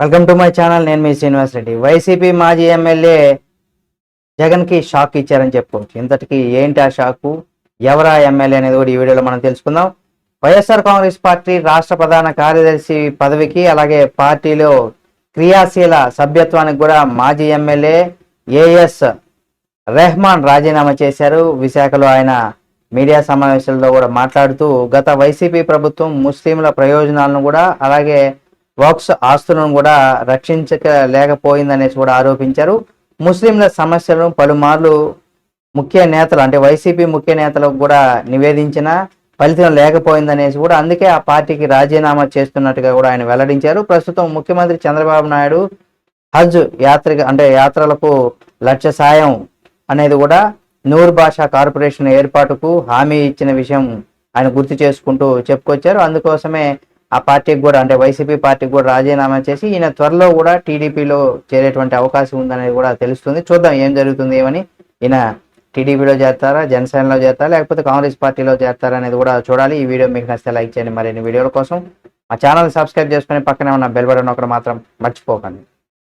Welcome to my channel నేను మీ శ్రీనివాస్ రెడ్డి. వైసీపీ మాజీ ఎమ్మెల్యే జగన్కి షాక్ ఇచ్చారని చెప్పుకోవచ్చు. ఇంతటికి ఏంటి ఆ షాకు? ఎవరా ఎమ్మెల్యే అనేది కూడా ఈ వీడియోలో మనం తెలుసుకుందాం. వైఎస్ఆర్ కాంగ్రెస్ పార్టీ రాష్ట్ర ప్రధాన కార్యదర్శి పదవికి అలాగే పార్టీలో క్రియాశీల సభ్యత్వానికి కూడా మాజీ ఎమ్మెల్యే ఏఎస్ రెహమాన్ రాజీనామా చేశారు. విశాఖలో ఆయన మీడియా సమావేశాల్లో కూడా మాట్లాడుతూ గత వైసీపీ ప్రభుత్వం ముస్లింల ప్రయోజనాలను కూడా అలాగే వక్స్ ఆస్తులను కూడా రక్షించలేకపోయిందనేసి కూడా ఆరోపించారు. ముస్లింల సమస్యలను పలుమార్లు ముఖ్య నేతలు అంటే వైసీపీ ముఖ్య నేతలకు కూడా నివేదించిన ఫలితం లేకపోయిందనేసి కూడా అందుకే ఆ పార్టీకి రాజీనామా చేస్తున్నట్టుగా కూడా ఆయన వెల్లడించారు. ప్రస్తుతం ముఖ్యమంత్రి చంద్రబాబు నాయుడు హజ్ యాత్ర అంటే యాత్రలకు లక్ష సాయం అనేది కూడా నూరు భాషా కార్పొరేషన్ ఏర్పాటుకు హామీ ఇచ్చిన విషయం ఆయన గుర్తు చేసుకుంటూ చెప్పుకొచ్చారు. అందుకోసమే ఆ పార్టీకి కూడా అంటే వైసీపీ పార్టీకి కూడా రాజీనామా చేసి ఈయన త్వరలో కూడా టీడీపీలో చేరేటువంటి అవకాశం ఉందనేది కూడా తెలుస్తుంది. చూద్దాం ఏం జరుగుతుంది ఏమని ఈయన టీడీపీలో చేస్తారా జనసేనలో చేస్తారా లేకపోతే కాంగ్రెస్ పార్టీలో చేస్తారా అనేది కూడా చూడాలి. ఈ వీడియో మీకు నచ్చితే లైక్ చేయండి. మరిన్ని వీడియోల కోసం మా ఛానల్ సబ్స్క్రైబ్ చేసుకుని పక్కనే ఉన్న బెల్ బటన్ ఒకటి మాత్రం మర్చిపోకండి.